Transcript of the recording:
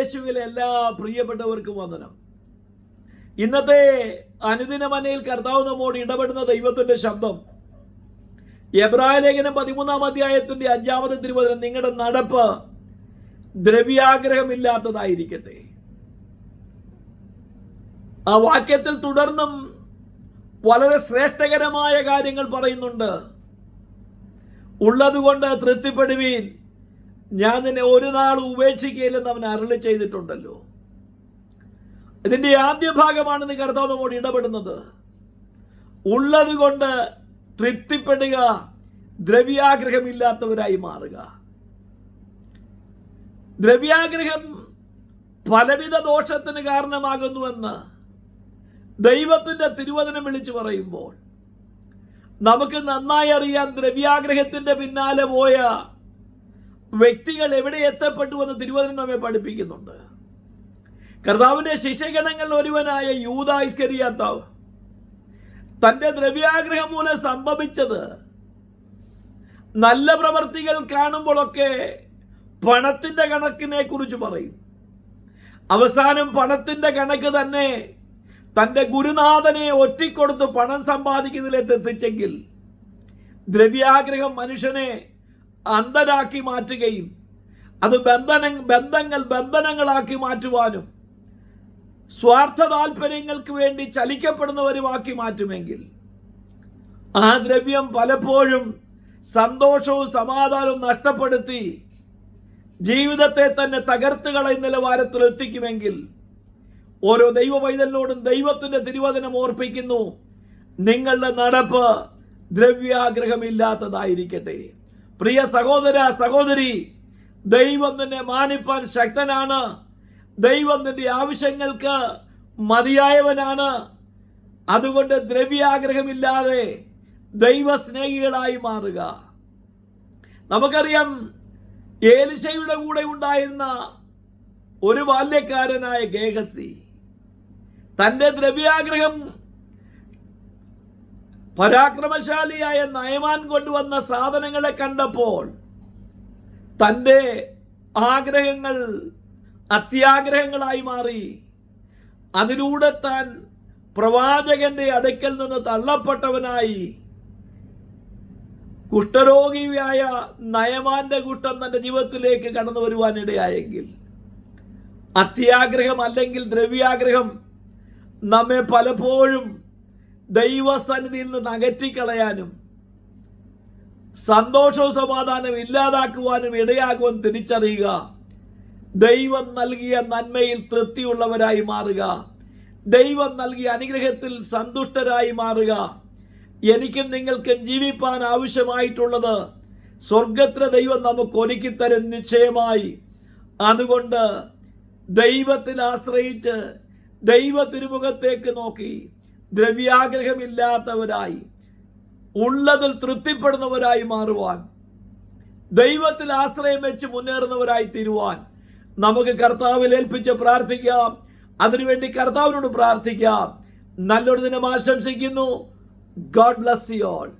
ക്രിസ്തുവേശുവിലെ എല്ലാ പ്രിയപ്പെട്ടവർക്കും വന്ദനം. ഇന്നത്തെ അനുദിന മനയിൽ കർത്താവ് നമ്മോട് ഇടപെടുന്ന ദൈവത്തിന്റെ ശബ്ദം. എബ്രായ ലേഖനം പതിമൂന്നാം അധ്യായത്തിന്റെ അഞ്ചാമത്തെ തിരുവചനം നിങ്ങളുടെ നടപ്പ് ദ്രവ്യാഗ്രഹമില്ലാത്തതായിരിക്കട്ടെ. ആ വാക്യത്തിൽ തുടർന്നും വളരെ ശ്രേഷ്ഠകരമായ കാര്യങ്ങൾ പറയുന്നുണ്ട്. ഉള്ളതുകൊണ്ട് തൃപ്തിപ്പെടുവീൻ ഞാൻ നിന്നെ ഒരു നാൾ ഉപേക്ഷിക്കുകയില്ലെന്ന് അവൻ അരളി ചെയ്തിട്ടുണ്ടല്ലോ. ഇതിന്റെ ആദ്യ ഭാഗമാണ് നീ കർത്താവ് നമ്മോട് ഇടപെടുന്നത്. ഉള്ളത് കൊണ്ട് തൃപ്തിപ്പെടുക ദ്രവ്യാഗ്രഹമില്ലാത്തവരായി മാറുക. ദ്രവ്യാഗ്രഹം പലവിധ ദോഷത്തിന് കാരണമാകുന്നുവെന്ന് ദൈവത്തിന്റെ തിരുവചനം വിളിച്ചു പറയുമ്പോൾ നമുക്ക് നന്നായി അറിയാൻ ദ്രവ്യാഗ്രഹത്തിന്റെ പിന്നാലെ പോയ വ്യക്തികൾ എവിടെ എത്തപ്പെട്ടു എന്ന് തിരുവചനം നമ്മെ പഠിപ്പിക്കുന്നുണ്ട്. കർത്താവിന്റെ ശിഷ്യഗണങ്ങളിൽ ഒരുവനായ യൂതായിസ്കരിയാത്താവ് തന്റെ ദ്രവ്യാഗ്രഹം മൂലം സംഭവിച്ചത് നല്ല പ്രവർത്തികൾ കാണുമ്പോഴൊക്കെ പണത്തിന്റെ കണക്കിനെ കുറിച്ച് പറയും. അവസാനം പണത്തിന്റെ കണക്ക് തന്നെ തന്റെ ഗുരുനാഥനെ ഒറ്റിക്കൊടുത്ത് പണം സമ്പാദിക്കുന്നതിലേക്ക് എത്തിച്ചെങ്കിൽ ദ്രവ്യാഗ്രഹം മനുഷ്യനെ അന്ധരാക്കി മാറ്റുകയും അത് ബന്ധന ബന്ധങ്ങൾ ബന്ധനങ്ങളാക്കി മാറ്റുവാനും സ്വാർത്ഥ താല്പര്യങ്ങൾക്ക് വേണ്ടി ചലിക്കപ്പെടുന്നവരുമാക്കി മാറ്റുമെങ്കിൽ ആ ദ്രവ്യം പലപ്പോഴും സന്തോഷവും സമാധാനവും നഷ്ടപ്പെടുത്തി ജീവിതത്തെ തന്നെ തകർത്ത് നിലവാരത്തിൽ എത്തിക്കുമെങ്കിൽ ഓരോ ദൈവ പൈതലിനോടും ദൈവത്തിന്റെ തിരുവചനം ഓർപ്പിക്കുന്നു. നിങ്ങളുടെ നടപ്പ് ദ്രവ്യാഗ്രഹമില്ലാത്തതായിരിക്കട്ടെ. പ്രിയ സഹോദര സഹോദരി ദൈവം നിന്നെ മാനിപ്പാൻ ശക്തനാണ്. ദൈവം നിന്റെ ആവശ്യങ്ങൾക്ക് മതിയായവനാണ്. അതുകൊണ്ട് ദ്രവ്യാഗ്രഹമില്ലാതെ ദൈവസ്നേഹികളായി മാറുക. നമുക്കറിയാം ഏലിശയുടെ കൂടെ ഉണ്ടായിരുന്ന ഒരു ബാല്യക്കാരനായ ഗേഹസി തന്റെ ദ്രവ്യാഗ്രഹം പരാക്രമശാലിയായ നയമാൻ കൊണ്ടുവന്ന സാധനങ്ങളെ കണ്ടപ്പോൾ തന്റെ ആഗ്രഹങ്ങൾ അത്യാഗ്രഹങ്ങളായി മാറി. അതിലൂടെ താൻ പ്രവാചകന്റെ അടുക്കൽ നിന്ന് തള്ളപ്പെട്ടവനായി. കുഷ്ഠരോഗിയായ നയമാന്റെ കുഷ്ഠം തന്റെ ജീവിതത്തിലേക്ക് കടന്നു വരുവാനിടയായെങ്കിൽ അത്യാഗ്രഹം അല്ലെങ്കിൽ ദ്രവ്യാഗ്രഹം നമ്മെ പലപ്പോഴും ദൈവസന്നിധിയിൽ നിന്ന് അകറ്റിക്കളയാനും സന്തോഷവും സമാധാനം ഇല്ലാതാക്കുവാനും ഇടയാകുവാൻ തിരിച്ചറിയുക. ദൈവം നൽകിയ നന്മയിൽ തൃപ്തിയുള്ളവരായി മാറുക. ദൈവം നൽകിയ അനുഗ്രഹത്തിൽ സന്തുഷ്ടരായി മാറുക. എനിക്കും നിങ്ങൾക്കും ജീവിപ്പാൻ ആവശ്യമായിട്ടുള്ളത് സ്വർഗത്ര ദൈവം നമുക്ക് ഒരുക്കി തരും നിശ്ചയമായി. അതുകൊണ്ട് ദൈവത്തിൽ ആശ്രയിച്ച് ദൈവ തിരുമുഖത്തേക്ക് നോക്കി. ദ്രവ്യാഗ്രഹമില്ലാത്തവരായി ഉള്ളതിൽ തൃപ്തിപ്പെടുന്നവരായി മാറുവാൻ ദൈവത്തിൽ ആശ്രയം വെച്ച് മുന്നേറുന്നവരായി തീരുവാൻ നമുക്ക് കർത്താവിൽ ഏൽപ്പിച്ച് പ്രാർത്ഥിക്കാം. അതിനുവേണ്ടി കർത്താവിനോട് പ്രാർത്ഥിക്കാം. നല്ലൊരു ദിനം ആശംസിക്കുന്നു. God bless you all